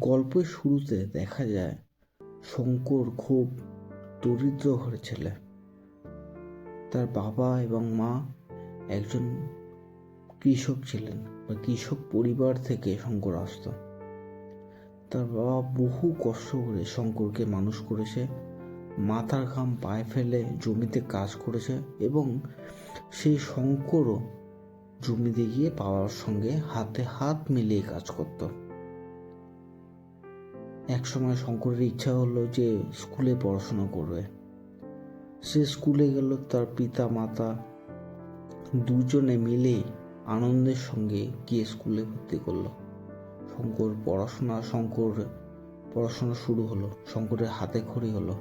গল্পের শুরুতে দেখা যায় শঙ্কর খুব দরিদ্র ঘরের ছেলে। তার বাবা এবং মা একজন কৃষক ছিলেন বা কৃষক পরিবার থেকে শঙ্কর আসত। তার বাবা বহু কষ্ট করে শঙ্করকে মানুষ করেছে, মাথার ঘাম পায়ে ফেলে জমিতে কাজ করেছে এবং সেই শঙ্করও জমিতে গিয়ে বাবার সঙ্গে হাতে হাত মিলিয়ে কাজ করত। একসময় শঙ্করের ইচ্ছা হলো যে স্কুলে পড়াশোনা করবে। সে স্কুলে গেল, তার পিতা, মাতা দুজনে মিলে আনন্দের সঙ্গে গিয়ে স্কুলে ভর্তি করল। শঙ্কর পড়াশোনা শঙ্কর পড়াশোনা শুরু হলো, শঙ্করের হাতে খড়ি হলো।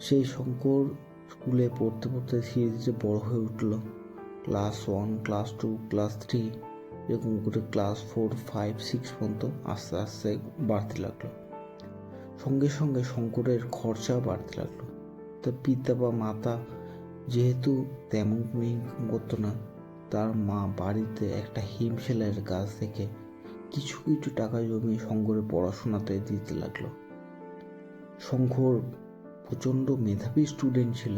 সেই শঙ্কর স্কুলে পড়তে পড়তে ধীরে ধীরে বড় হয়ে উঠল। Class one, class two, class three এরকম করে ক্লাস ফোর ফাইভ সিক্স পর্যন্ত আস্তে আস্তে বাড়তে লাগল। সঙ্গে সঙ্গে শঙ্করের খরচা বাড়তে লাগল। তার পিতা বা মাতা যেহেতু তেমন কোনো ইনকাম করতো না, তার মা বাড়িতে একটা হিম সেলাইয়ের কাজ থেকে কিছু কিছু টাকা জমিয়ে শঙ্করের পড়াশোনাতে দিতে লাগল। শঙ্কর প্রচণ্ড মেধাবী স্টুডেন্ট ছিল,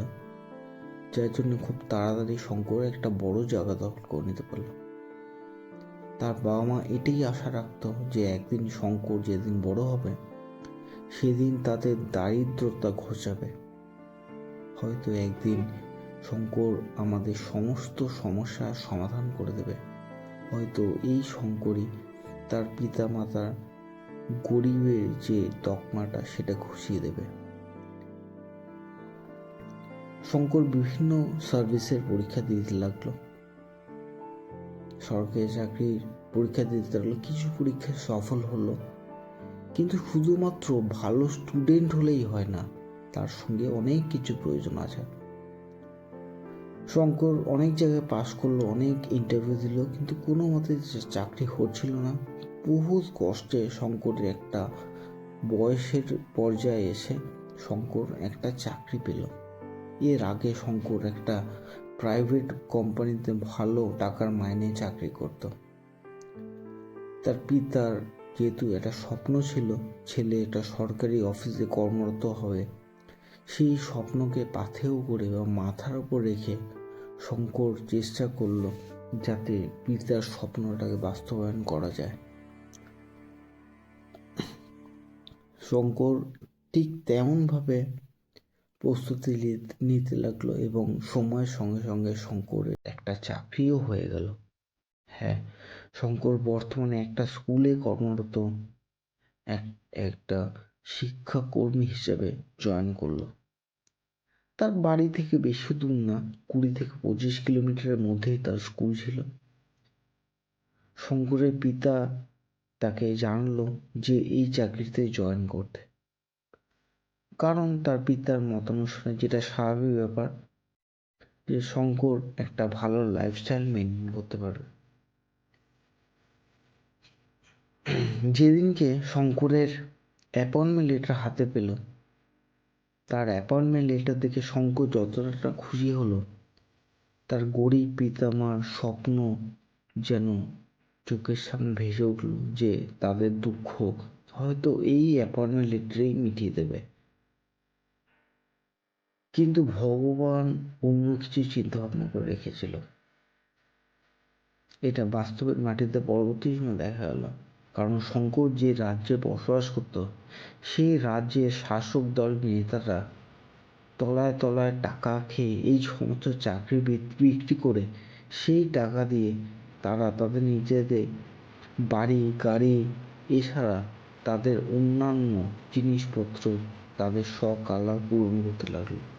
যার জন্য খুব তাড়াতাড়ি শঙ্কর একটা বড় জায়গা দখল করে নিতে পারল। তার বাবা মা এটাই আশা রাখত যে একদিন শঙ্কর যেদিন বড় হবে, সেদিন তাদের দারিদ্রতা ঘোচাবে হয়তো একদিন শঙ্কর আমাদের সমস্ত সমস্যার সমাধান করে দেবে। হয়তো এই শঙ্করই তার পিতা মাতার গরিবের যে তকমাটা সেটা ঘুষিয়ে দেবে। শঙ্কর বিভিন্ন সার্ভিসের পরীক্ষা দিতে লাগল। সরকারি চাকরির পরীক্ষা দিতে লাগল কিছু পরীক্ষায় সফল হলো। কিন্তু শুধুমাত্র ভালো স্টুডেন্ট হলেই হয় না, তার সঙ্গে অনেক কিছু প্রয়োজন আছে। শঙ্কর অনেক জায়গায় পাশ করল, অনেক ইন্টারভিউ দিল, কিন্তু কোনো মতে চাকরি হচ্ছিল না। বহু কষ্টে শঙ্করের একটা বয়সের পর্যায়ে এসে শঙ্কর একটা চাকরি পেল। এর আগে শঙ্কর একটা প্রাইভেট কোম্পানিতে ভালো টাকার মাইনে চাকরি করত। তার পিতার যেহেতু একটা স্বপ্ন ছিল, ছেলে একটা সরকারি অফিসে কর্মরত হবে, সেই স্বপ্নকে পাথেও করে বা মাথার উপর রেখে শঙ্কর চেষ্টা করল যাতে পিতার স্বপ্নটাকে বাস্তবায়ন করা যায়। শঙ্কর ঠিক তেমনভাবে প্রস্তুতি নিতে লাগল এবং সময়ের সঙ্গে সঙ্গে শঙ্করের একটা চাকরিও হয়ে গেল। হ্যাঁ শঙ্কর বর্তমানে একটা স্কুলে কর্মরত। এক, একটা শিক্ষাকর্মী হিসেবে জয়েন করল। তার বাড়ি থেকে বেশি দূর না, কুড়ি থেকে পঁচিশ কিলোমিটারের মধ্যেই তার স্কুল ছিল। শঙ্করের পিতা তাকে জানলো যে এই চাকরিতে জয়েন করতে। কারণ তার পিতার মতানুসারে যেটা স্বাভাবিক ব্যাপার যে শঙ্কর একটা ভালো লাইফস্টাইল মেনটেন করতে পারবে। যেদিনকে শঙ্করের অ্যাপয়েন্টমেন্ট লেটার হাতে পেল, তার অ্যাপয়েন্টমেন্ট লেটার দেখে শঙ্কর যতটা খুশি হলো, তার গরিব পিতামার স্বপ্ন যেন চোখের সামনে ভেসে উঠল যে তাদের দুঃখ হয়তো এই অ্যাপয়েন্টমেন্ট লেটারেই মিটিয়ে দেবে। কিন্তু ভগবান অন্য কিছু চিন্তা ভাবনা করে রেখেছিল। এটা বাস্তবের মাটিতে পরবর্তী সময় দেখা গেল। কারণ শঙ্কর যে রাজ্যে বসবাস করত, সেই রাজ্যের শাসক দল নেতারা তলায় তলায় টাকা খেয়ে এই সমস্ত চাকরি বিক্রি করে সেই টাকা দিয়ে তারা তাদের নিজেদের বাড়ি, গাড়ি এছাড়া তাদের অন্যান্য জিনিসপত্র তাদের শখ আহ্লাদ পূরণ করতে লাগল।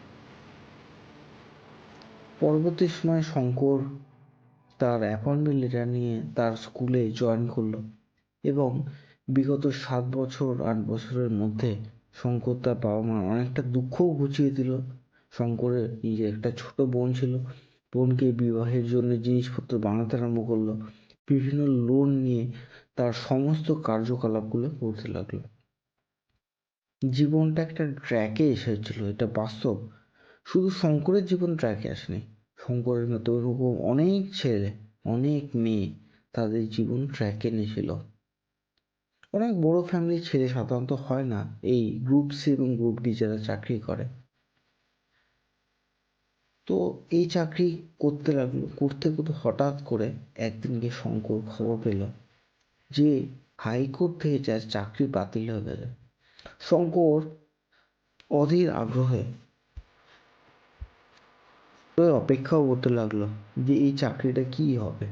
পরবর্তী সময় শঙ্কর তার অ্যাপয়েন্টমেন্ট লেটার নিয়ে তার স্কুলে জয়েন করল এবং বিগত সাত বছর, আট বছরের মধ্যে শঙ্কর তার বাবা মা অনেকটা দুঃখও ঘুচিয়ে দিল। শঙ্করের নিজের একটা ছোট বোন ছিল, বোনকে বিবাহের জন্য জিনিসপত্র বানাতে আরম্ভ করল। বিভিন্ন লোন নিয়ে তার সমস্ত কার্যকলাপগুলো করতে লাগল। জীবনটা একটা ট্র্যাকে এসেছিল, এটা বাস্তব। শুধু শঙ্করের জীবন ট্র্যাকে আসেনি। শঙ্করের মতো এরকম অনেক ছেলে, অনেক মেয়ে তাদের জীবন ট্র্যাকে এনেছিল। অনেক বড় ফ্যামিলির ছেলে সাধারণত হয় না এই গ্রুপ সি এবং গ্রুপ ডি যারা চাকরি করে। তো এই চাকরি করতে লাগল, করতে করতে হঠাৎ করে একদিনকে শঙ্কর খবর পেল যে হাইকোর্ট থেকে যার চাকরি বাতিল হয়ে গেছে। শঙ্কর অধীর আগ্রহে অপেক্ষাও করতে লাগল যে এই চাকরিটা কি হবে।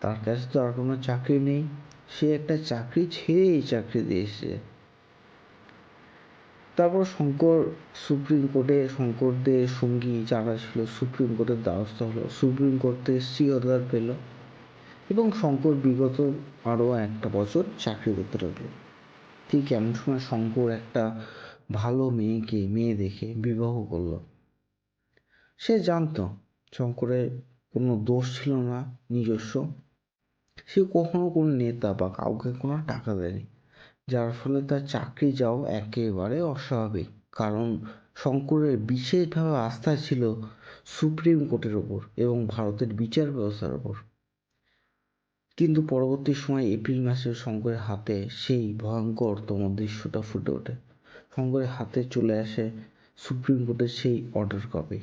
তার কাছে তো আর কোনো চাকরি নেই। সে একটা চাকরি ছেড়ে এই চাকরিতে এসেছে। তারপর শঙ্কর সুপ্রিম কোর্টে, শঙ্করদের সঙ্গী যারা ছিল, সুপ্রিম কোর্টের দ্বারস্থ হলো। সুপ্রিম কোর্ট থেকে অর্ডার পেল এবং শঙ্কর বিগত আরও একটা বছর চাকরি করতে লাগল। ঠিক এমন সময় শঙ্কর একটা ভালো মেয়েকে, মেয়ে দেখে বিবাহ করল। সে জানতো শঙ্করের কোনো দোষ ছিল না, নিজস্ব। সে কখনো কোনো নেতা বা কাউকে কোনো টাকা দেয়নি, যার ফলে তার চাকরি যাও একেবারে অস্বাভাবিক। কারণ শঙ্করের বিশেষভাবে আস্থা ছিল সুপ্রিম কোর্টের ওপর এবং ভারতের বিচার ব্যবস্থার ওপর। কিন্তু পরবর্তী সময় এপ্রিল মাসে শঙ্করের হাতে সেই ভয়ঙ্করতম দৃশ্যটা ফুটে ওঠে। শঙ্করের হাতে চলে আসে সুপ্রিম কোর্টের সেই অর্ডার কপি।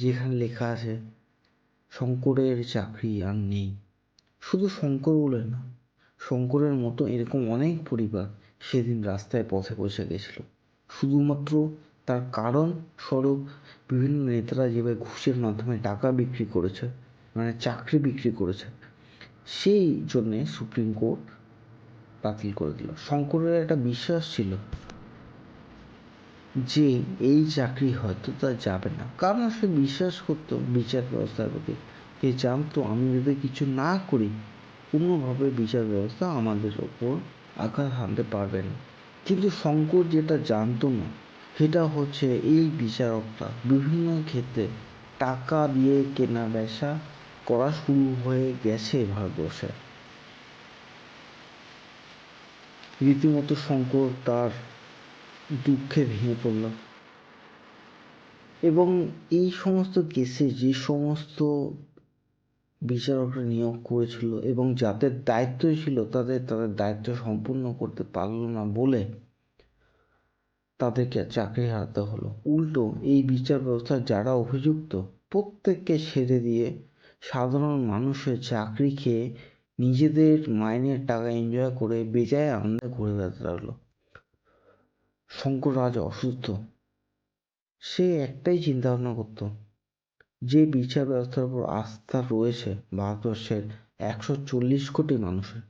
যেখানে লেখা আছে, শঙ্করের চাকরি আর নেই। শুধু শঙ্কর বলে না, শঙ্করের মতো এরকম অনেক পরিবার সেদিন রাস্তায় পথে বসে গেছিল। শুধুমাত্র তার কারণ স্বরূপ বিভিন্ন নেতারা যেভাবে ঘুষের মাধ্যমে টাকা বিক্রি করেছে মানে চাকরি বিক্রি করেছে, সেই জন্যে সুপ্রিম কোর্ট বাতিল করে দিল। শঙ্করের একটা বিশ্বাস ছিল যে এই চাকরি হয়তো তার যাবে না। কারণ সে বিশ্বাস করতো বিচার ব্যবস্থার প্রতি। সে জানতো, আমি যদি কিছু না করি, কোনোভাবে বিচার ব্যবস্থা আমাদের ওপর আঘাত হানতে পারবে না। কিন্তু শঙ্কর যেটা জানতো না, সেটা হচ্ছে এই বিচারকরা বিভিন্ন ক্ষেত্রে টাকা দিয়ে কেনা বেচা করা শুরু হয়ে গেছে ভারতবর্ষে। রীতিমতো শঙ্কর তার দুঃখে ভেঙে পড়ল। এবং এই সমস্ত কেসে যে সমস্ত বিচারকরা নিয়োগ করেছিল এবং যাদের দায়িত্ব ছিল তাদের তাদের দায়িত্ব সম্পূর্ণ করতে পারল না বলে তাদেরকে চাকরি হারাতে হলো। উল্টো এই বিচার ব্যবস্থার যারা অভিযুক্ত প্রত্যেককে ছেড়ে দিয়ে সাধারণ মানুষের চাকরি খেয়ে নিজেদের মাইনের টাকা এনজয় করে বেজায় আনন্দে ঘুরে বেড়াতে লাগল। শঙ্কর রাজ অসুস্থ। সে একটাই চিন্তা ভাবনা করতো, যে বিচার ব্যবস্থার উপর আস্থা রয়েছে ভারতবর্ষের একশো চল্লিশ কোটি মানুষের।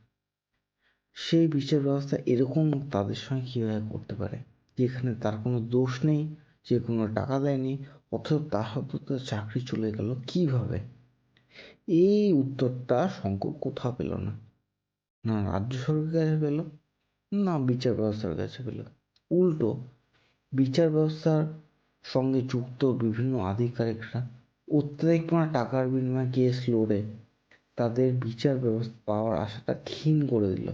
সেই বিচার ব্যবস্থা এরকম তাদের সঙ্গে কীভাবে করতে পারে? যেখানে তার কোনো দোষ নেই, যে কোনো টাকা দেয়নি, অথচ তার হয়তো তার চাকরি চলে গেল কীভাবে? এই উত্তরটা শঙ্কর কোথাও পেল না। না রাজ্য সরকারের কাছে পেল, না বিচার ব্যবস্থার কাছে পেল। উল্টো বিচার ব্যবস্থার সঙ্গে যুক্ত বিভিন্ন আধিকারিকরা অত্যাধিক টাকার বিনিময়ে কেস লড়ে তাদের বিচার ব্যবস্থা পাওয়ার আশাটা ক্ষীণ করে দিল।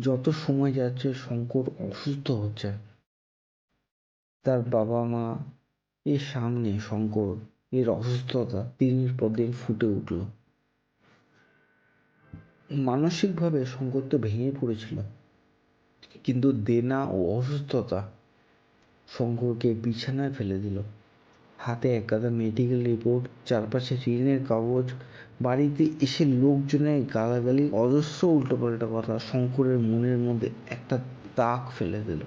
যত সময় যাচ্ছে শঙ্কর অসুস্থ হচ্ছে। তার বাবা মা এর সামনে শঙ্কর এর অসুস্থতা দিনের পর দিন ফুটে উঠল। মানসিকভাবে শঙ্কর তো ভেঙে পড়েছিল। কিন্তু দেনা ও অসুস্থতা শঙ্করকে বিছানায় ফেলে দিল। হাতে এক গাদা মেডিকেল রিপোর্ট চারপাশে ঋণের কাগজ, বাড়িতে এসে লোকজনের গালাগালি, অজস্র উল্টোপাল্টা কথা শঙ্করের মনের মধ্যে একটা দাগ ফেলে দিল।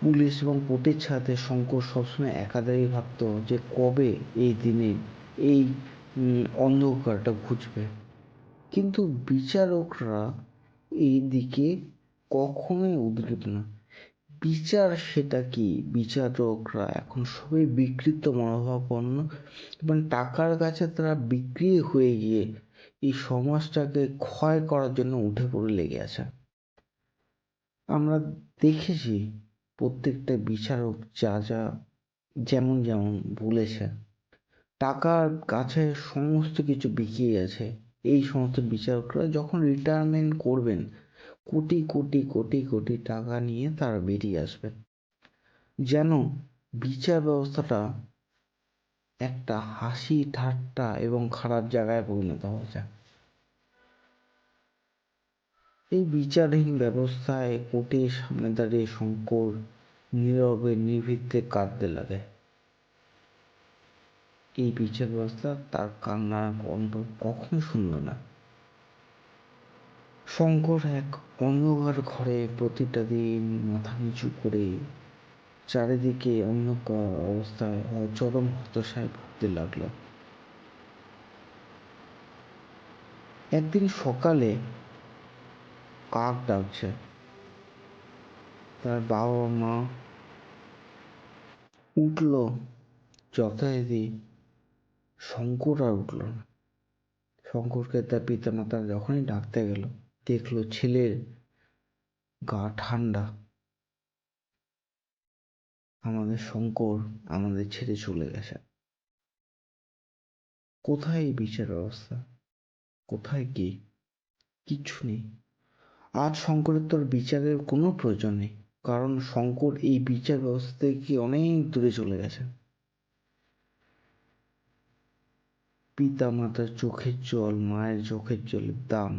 পুলিশ এবং কোর্টের ছাতে শঙ্কর সবসময় একাধারে ভাবত যে কবে এই দিনে এই অন্ধকারটা ঘুচবে। কিন্তু বিচারকরা এই দিকে কখনোই উদ্গ্রীব না। বিচার সেটা কি? বিচারকরা এখন সবাই বিকৃত মনোভাবাপন্ন এবং টাকার কাছে তারা বিক্রি হয়ে গিয়ে এই সমাজটাকে ক্ষয় করার জন্য উঠে পড়ে লেগে আছে। আমরা দেখেছি প্রত্যেকটা বিচারক যা যা যেমন যেমন বলেছে। টাকার কাছে সমস্ত কিছু বিকিয়ে গেছে। এই সমস্ত বিচারকরা যখন রিটায়ারমেন্ট করবেন, কোটি কোটি কোটি কোটি টাকা নিয়ে তারা বেরিয়ে আসবে যেন বিচার ব্যবস্থাটা একটা হাসি ঠাট্টা এবং খারাপ জায়গায় পরিণত হয়েছে এই বিচারহীন ব্যবস্থায় কোর্টের সামনে দাঁড়িয়ে শঙ্কর নীরবে নিভৃতে কাঁদতে লাগে। এই বিচার ব্যবস্থা তার কণ্ঠ কখনো শুনল না। শঙ্কর এক অন্ধকার ঘরে প্রতিটা দিন মাথা নিচু করে চারিদিকে অন্ধকার অবস্থায় চরম হতাশায় ভুগতে লাগল। একদিন সকালে কাক ডাকছে। তার বাবা মা উঠল যথারীতি শঙ্কর আর উঠল না। শঙ্করকে তার পিতা মাতা যখনই ডাকতে গেল, দেখল ছেলের গা ঠান্ডা আমাদের শঙ্কর আমাদের ছেড়ে চলে গেছে। কোথায় এই বিচার ব্যবস্থা? কোথায় কি? কিচ্ছু নেই। আর শঙ্করের তোর বিচারের কোনো প্রয়োজন নেই। কারণ শঙ্কর এই বিচার ব্যবস্থা থেকে অনেক দূরে চলে গেছে। পিতা মাতার চোখের জল, মায়ের চোখের জলের দাম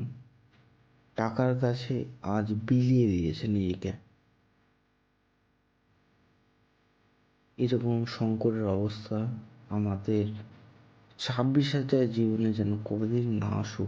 টাকার কাছে আজ বিলিয়ে দিয়েছে নিজেকে। এরকম সংকটের অবস্থা আমাদের ছাব্বিশ হাজার জীবনে যেন কোনোদিন না আসুক।